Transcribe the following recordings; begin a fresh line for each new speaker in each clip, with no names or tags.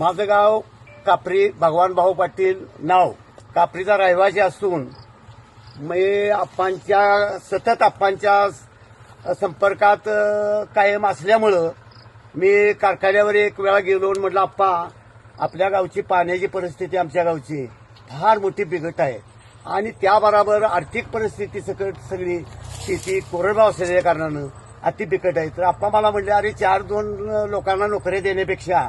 माझं गाव कापरी भगवान भाऊ पाटील नाव. कापरीचा रहिवासी असून मी आप्पांच्या सतत आप्पांच्या संपर्कात कायम असल्यामुळं मी कारखान्यावर एक वेळा गेलो म्हटलं आप्पा आपल्या गावची पाण्याची परिस्थिती आमच्या गावची फार मोठी बिघट आहे. आणि त्याबरोबर आर्थिक परिस्थिती सकट सगळी शेती कोरडभाव असलेल्या कारणानं अति बिकट आहे. तर आप्पा मला म्हणले अरे चार दोन लोकांना नोकऱ्या देण्यापेक्षा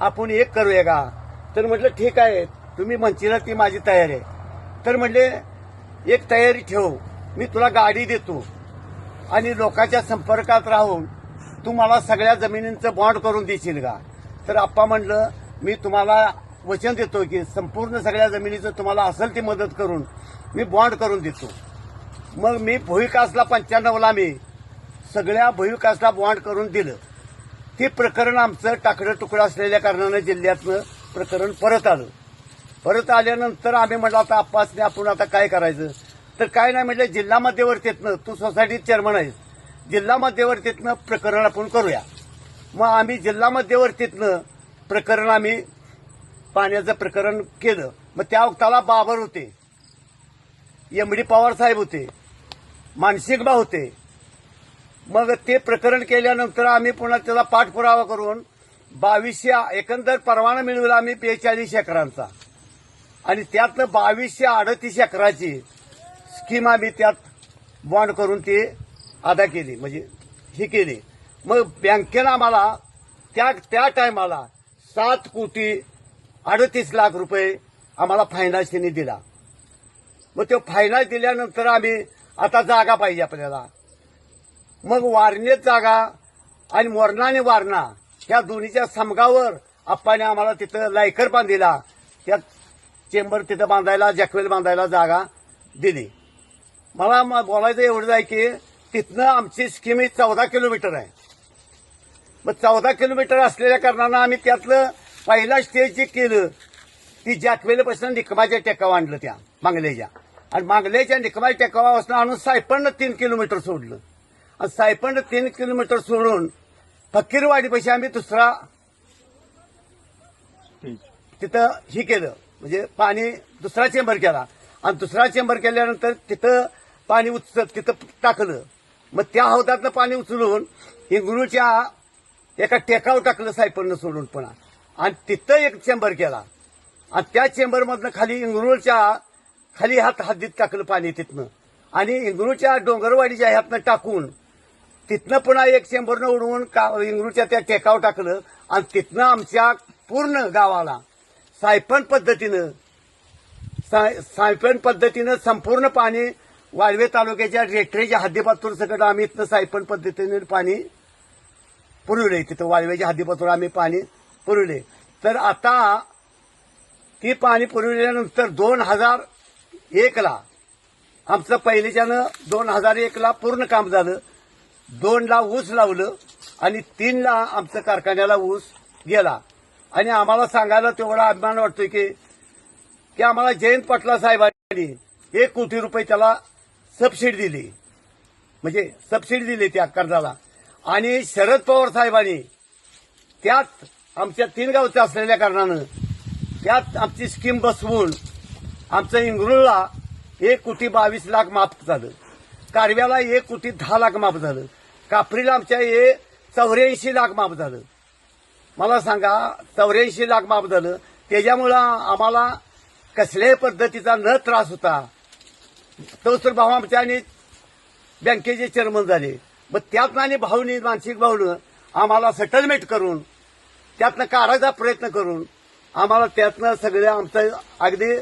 आपण एक करूया का? तर म्हटलं ठीक आहे. तुम्ही म्हणशील ती माझी तयारी आहे. तर म्हणले एक तयारी ठेव. मी तुला गाडी देतो. आणि लोकांच्या संपर्कात राहून तू मला सगळ्या जमिनींचं बॉन्ड करून देशील का? तर आप्पा म्हणलं मी तुम्हाला वचन देतो की संपूर्ण सगळ्या जमिनीचं तुम्हाला असेल ती मदत करून मी बॉन्ड करून देतो. मग मी भूविकासला पंच्याण्णवला मी सगळ्या भूविकासला बॉन्ड करून दिलं. ते प्रकरण आमचं टाकडं तुकडं असलेल्या कारणानं जिल्ह्यातनं प्रकरण परत आलं. परत आल्यानंतर आम्ही म्हटलं आता आप्पासने आपण आता काय करायचं? तर काय नाही म्हटलं जिल्हा मध्यवर्तीतनं तू सोसायटीत चेअरमन आहेस. जिल्हा मध्यवर्तीतनं प्रकरण आपण करूया. मग आम्ही जिल्हा मध्यवर्तीतनं प्रकरण आम्ही पाण्याचं प्रकरण केलं. मग त्या वक्ताला बाबर होते. एम डी पवार साहेब होते. मानसिक बा होते. मग ते प्रकरण केल्यानंतर आम्ही पुन्हा त्याला पाठपुरावा करून बावीसशे एकंदर परवाना मिळवला आम्ही बेचाळीस एकरांचा. आणि त्यातनं बावीसशे अडतीस एकराची स्कीम आम्ही त्यात बॉन्ड करून ती अदा केली म्हणजे ही केली. मग बँकेनं आम्हाला त्या त्या टायमाला सात कोटी अडतीस लाख रुपये आम्हाला फायनान्स त्यांनी दिला. मग तो फायनान्स दिल्यानंतर आम्ही आता जागा पाहिजे आपल्याला. मग वारणेत जागा आणि मोरणा आणि वारणा ह्या दोन्हीच्या समगावर आप्पाने आम्हाला तिथं लायकर बांधिला. त्या चेंबर तिथं बांधायला जॅकवेल बांधायला जागा दिली. मला म- बोलायचं एवढंच आहे की तिथनं आमची स्कीम ही चौदा किलोमीटर आहे. मग चौदा किलोमीटर असलेल्या कारणानं आम्ही त्यातलं पहिला स्टेज जे केलं ती जॅकवेलपासून निकमाच्या टेकावा आणलं त्या मांगलेच्या. आणि मांगलेच्या निकमाच्या टेकावापासून आणून सायपणनं तीन किलोमीटर सोडलं. सायपंड तीन किलोमीटर सोडून फकीरवाडीपाशी आम्ही दुसरा तिथं ही केलं. म्हणजे पाणी दुसरा चेंबर केला. आणि दुसरा चेंबर केल्यानंतर तिथं पाणी उच तिथं टाकलं. मग त्या हौदातनं पाणी उचलून इंगळूच्या एका टेकावर टाकलं सायपणनं सोडून पुन्हा. आणि तिथं एक चेंबर केला. आणि त्या चेंबरमधनं खाली इंगरूळच्या खाली हात हद्दीत टाकलं पाणी तिथनं. आणि इंगरूळच्या डोंगरवाडीच्या ह्यातनं टाकून तिथनं पुन्हा एक शंभरनं उडवून का इंगरूच्या त्या टेकाव टाकलं आणि तिथनं आमच्या पूर्ण गावाला सायपन पद्धतीनं साय- सायपण पद्धतीनं संपूर्ण पाणी वाळवे तालुक्याच्या रेटरेच्या हद्दीपातूर सगळं आम्ही इथनं सायपन पद्धतीने पाणी पुरवले. तिथं वाळवेच्या हद्दीपातूर आम्ही पाणी पुरवले. तर आता ती पाणी पुरविल्यानंतर दोन हजार एकला आमचं पहिलेच्यानं दोन हजार एकला पूर्ण काम झालं. दोनला ऊस लावलं आणि तीनला आमचं कारखान्याला ऊस गेला. आणि आम्हाला सांगायला तेवढा अभिमान वाटतोय की की आम्हाला जयंत पाटला साहेबांनी एक कोटी रुपये त्याला सबसिडी दिली. म्हणजे सबसिडी दिली त्या कर्जाला. आणि शरद पवार साहेबांनी त्यात आमच्या तीन गावच्या असलेल्या कारणानं त्यात आमची स्कीम बसवून आमचं इंगरुळला एक कोटी बावीस लाख माफ झालं. कारव्याला एक कोटी दहा लाख माफ झालं. कापरीला आमच्या हे चौऱ्याऐंशी लाख माफ झालं. मला सांगा चौऱ्याऐंशी लाख माफ झालं. त्याच्यामुळं आम्हाला कसल्याही पद्धतीचा न त्रास होता. तोच तर भाऊ आमच्या आणि बँकेचे चेअरमन झाले. मग त्यातनं आणि भाऊनी मानसिक भाऊनं आम्हाला सेटलमेंट करून त्यातनं काढायचा प्रयत्न करून आम्हाला त्यातनं सगळं आमचं अगदी